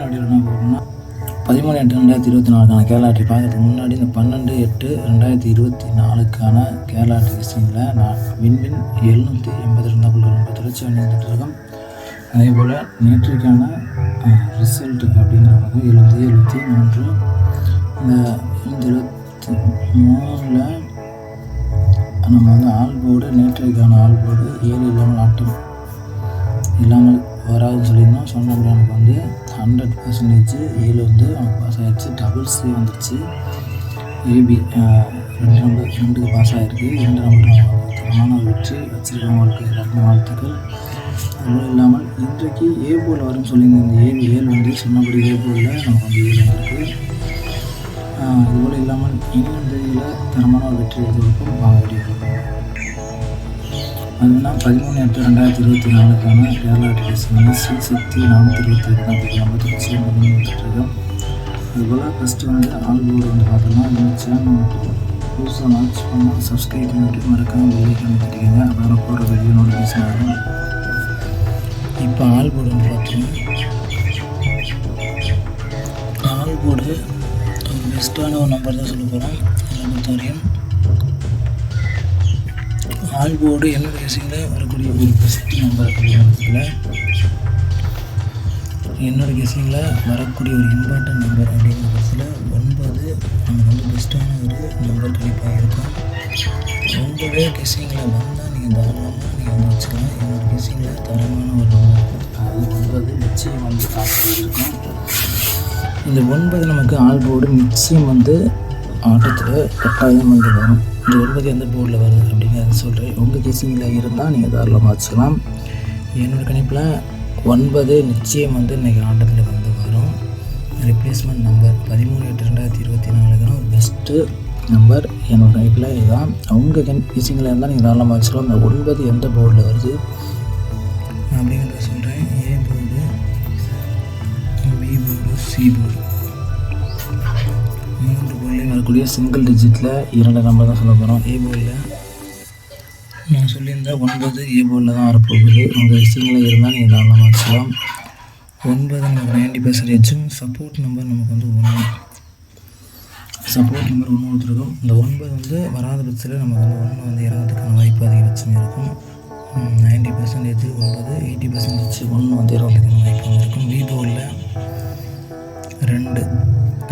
Video என்ன போகணும்னா பதிமூணு எட்டு ரெண்டாயிரத்தி இருபத்தி நாலுக்கான கேரளா ட்ரிப் பார்க்கறதுக்கு முன்னாடி இந்த பன்னெண்டு எட்டு ரெண்டாயிரத்தி இருபத்தி நாலுக்கான கேரளா ட்ரிப்ஸிங்கில் நான் விண்வின் எழுநூற்றி எண்பத்தி ரெண்டாம் ரொம்ப தொடர்ச்சி வந்துட்டு இருக்கோம். அதே போல் நேற்றுக்கான ரிசல்ட் அப்படிங்கிற பக்கம் எழுபத்தி எழுபத்தி மூன்று. இந்த இந்த இருபத்தி மூணில் நம்ம வந்து ஆல் போர்டு நேற்றைக்கான ஆல் போர்டு ஏழு இல்லாமல் ஆட்டம் இல்லாமல் வராதுன்னு சொல்லியிருந்தோம். சொன்ன எனக்கு வந்து ஹண்ட்ரட் பர்சன்டேஜ் ஏழு வந்து அவனுக்கு பாஸ் ஆகிடுச்சு டபுள் சி வந்துருச்சு. ஏபி ரெண்டு நம்பர் ரெண்டுக்கு பாஸ் ஆகிருக்கு ரெண்டு நம்பர் தரமான வெற்றி வச்சுருக்கவங்களுக்கு எல்லாருக்கும் வாழ்த்துக்கள். அதுவும் இல்லாமல் இன்றைக்கு ஏ போல் வரும்னு சொல்லியிருந்த இந்த ஏழு ஏழு வந்து சொன்னபடி ஏ போலில் நமக்கு வந்து ஏழு வந்திருக்கு. இதுபோல் இல்லாமல் இன்னும் தெரியல தரமான ஒரு வெற்றி எதிர்க்கும் வாங்க வீடியோ அதுனா பதிமூணு எட்டு ரெண்டாயிரத்தி இருபத்தி நாலுக்கான கேரளா டிவிஷன் ஸ்ரீ சக்தி நானூற்றி இருபத்தி எட்டாம் தேதி நம்ம திருச்சி பண்ணிட்டுருக்கோம் அதுபோல் ஃபஸ்ட்டு வந்து ஆல் போர்டு வந்து பார்த்தோம்னா இந்த சேனல் மட்டும் புதுசாக லான்ச் பண்ணால் சப்ஸ்கிரைப் பண்ணிட்டு மறக்காமல் வெளியே பண்ணிட்டுருக்கீங்க அதனால் போகிற வெளியே நோட்டிஃபிகேஷன் ஆகும். இப்போ ஆல் போர்டு வந்து பார்த்தீங்கன்னா ஆல் போர்டு பெஸ்ட்டான ஒரு நம்பர் தான் சொல்ல போகிறோம் என்னை பொறுத்த வரையும் போர்டு என்னோட கேசிங்கில் வரக்கூடிய ஒரு பெஸ்ட் வரக்கூடிய இடத்துல. என்னோட கெஸிங்கில் வரக்கூடிய ஒரு இம்பார்ட்டன்ட் நம்பர் அப்படிங்கிற பட்சத்தில் ஒன்பது நமக்கு வந்து பெஸ்ட்டான ஒரு நம்பர் கண்டிப்பாக இருக்கும். ரொம்பவே கெஸிங்கில் வந்தால் நீங்கள் தாராளமாக நீங்கள் வந்து வச்சுக்கலாம் என்னோடய கெஸிங்கில் தரமான ஒரு நம்பர் அது ஒன்பது நிச்சயம் வந்து காசு இருக்கும். இந்த ஒன்பது நமக்கு ஆல் போர்டு நிச்சயம் வந்து ஆட்டத்தில் கட்டாயம் வந்து வரும். இந்த ஒன்பது எந்த போர்டில் வருது அப்படிங்கிறத சொல்கிறேன் உங்கள் கெஸிங்கில் இருந்தால் நீங்கள் தாராளமாக வச்சுக்கலாம். என்னோடய கணிப்பில் ஒன்பது நிச்சயம் வந்து இன்றைக்கி ஆட்டத்தில் வந்து வரும். ரிப்ளேஸ்மெண்ட் நம்பர் பதிமூணு எட்டு ரெண்டாயிரத்தி இருபத்தி நாலுக்கான ஒரு பெஸ்ட்டு நம்பர் என்னோடய கணிப்பில் இதுதான். உங்கள் கண் கெஸிங்கில் இருந்தால் நீங்கள் தாராளமாக வச்சுக்கலாம். இந்த ஒன்பது எந்த போர்டில் வருது? அப்படிங்கிறத சொல்கிறேன் A board B board C board இருக்கக்கூடிய சிங்கிள் டிஜிட்டில் இரண்டு நம்பர் தான் சொல்ல போகிறோம் ஏ நான் சொல்லியிருந்தேன் ஒன்பது ஏ தான் வரப்போகுது. உங்கள் விஷயங்களில் இருந்தால் நீங்கள் தாராளமாக வச்சுக்கலாம் ஒன்பது நமக்கு நைன்டி பர்சன்டேஜும் சப்போர்ட் நம்பர் நமக்கு வந்து ஒன்று. சப்போர்ட் நம்பர் ஒன்று கொடுத்துருக்கோம். இந்த ஒன்பது வந்து வராத பட்சத்தில் நமக்கு வந்து ஒன்று வந்து இறங்கிறதுக்கான வாய்ப்பு அதிகபட்சம் இருக்கும். நைன்டி பர்சன்டேஜ் ஒன்பது எயிட்டி பர்சன்டேஜ் ஒன்று வந்து இறங்கிறதுக்கான வாய்ப்பு இருக்கும். வி ரெண்டு.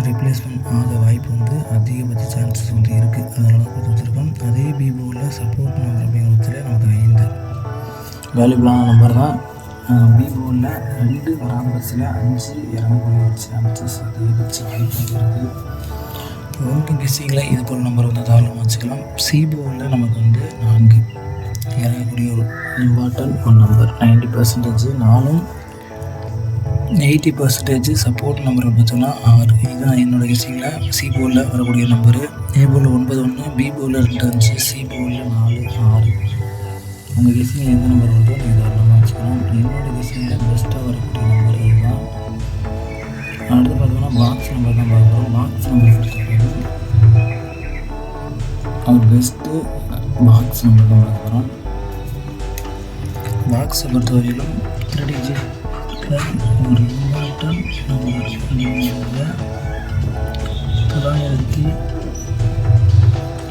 ரிப்ளேஸ்மெண்ட் ஆக வாய்ப்பு வந்து அதிகபட்ச சான்சஸ் வந்து இருக்குது அதனால கொடுத்து வச்சுருக்கோம் அதே பிபோவில் சப்போர்ட் நம்பர் அப்படிங்கிறதுல நமக்கு ஐந்து. வேல்யூபிளான நம்பர் தான். பிபோவில் ரெண்டு வராத பட்சத்தில் அஞ்சு இரநூறு சான்சஸ் அதிகபட்ச வாய்ப்பு வந்து இருக்குது உங்கள் கெஸ்ஸிங்கில் இது போல் நம்பர் வந்து தாராளமாக வச்சுக்கலாம். சிபோவில் நமக்கு வந்து நான்கு. இறங்கக்கூடிய ஒரு இம்பார்ட்டன்ட் ஒரு நம்பர் நைன்டி பர்சன்டேஜ் நானும் எயிட்டி பர்சன்டேஜ் சப்போர்ட் நம்பர் பார்த்தோம்னா ஆறு. இதுதான் என்னோட கெஸிங்கில் சி போலில் வரக்கூடிய நம்பரு ஏ போலில் ஒன்பது ஒன்று பி போலில் ரெண்டு அஞ்சு சி போலில் நாலு ஆறு. உங்கள் கெஸிங்கில் எந்த நம்பர் வருதோ நீங்கள் தாராளமாக வச்சுக்கலாம். என்னோட கெஸிங்கில் பெஸ்ட்டாக வரக்கூடிய நம்பர் இதுதான். அடுத்து பார்த்தோம்னா பாக்ஸ் நம்பர் தான் பார்க்குறோம் பாக்ஸ் நம்பர் அவர் பெஸ்ட்டு பாக்ஸ் நம்பர் தான் பார்க்குறோம் பாக்ஸை பொறுத்தவரையிலும் ரெடி ஒரு இம்பார்ட்டன் நம்பர் தொள்ளாயிரத்தி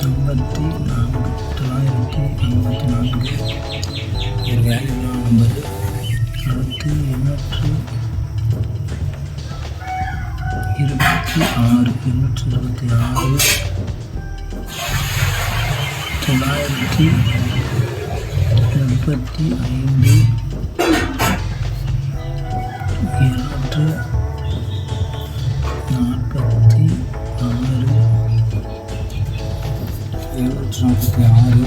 ஐம்பத்தி நான்கு தொள்ளாயிரத்தி ஐம்பத்தி நான்கு ஒரு வேல்யூவான நம்பர் அடுத்து எண்ணூற்று இருபத்தி ஆறு எண்ணூற்றி இருபத்தி ஆறு தொள்ளாயிரத்தி முப்பத்தி ஐந்து இருநூற்று நாற்பத்தி ஆறு எழுநூற்றி நாற்பத்தி ஆறு.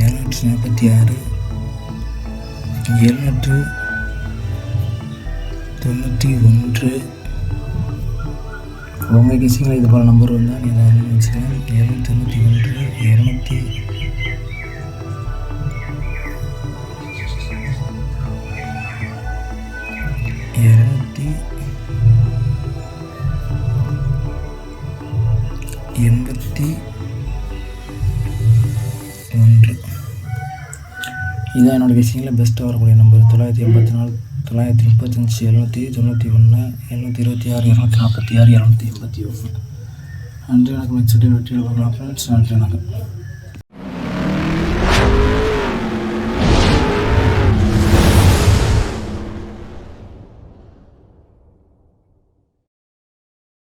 எழுநூற்றி நாற்பத்தி ஆறு எழுநூற்று தொண்ணூற்றி ஒன்று. உங்கள் கிசிங்கில் இது போல் நம்பர் வந்தால் நீங்கள் வந்து வச்சுக்கலாம் எண்பத்தி ஒன்று. இதான் என்னோடய விஷயங்களில் பெஸ்ட்டாக வரக்கூடிய நம்பர் தொள்ளாயிரத்தி எண்பத்தி நாலு தொள்ளாயிரத்தி முப்பத்தஞ்சு எழுநூற்றி தொண்ணூற்றி ஒன்று எழுநூற்றி இருபத்தி ஆறு இரநூத்தி நாற்பத்தி ஆறு இரநூத்தி எண்பத்தி ஒன்று நன்றி வணக்கம். நெக்ஸ்ட் வெற்றியில் பார்க்கலாம் ஃப்ரெண்ட்ஸ் நன்றி வணக்கம்.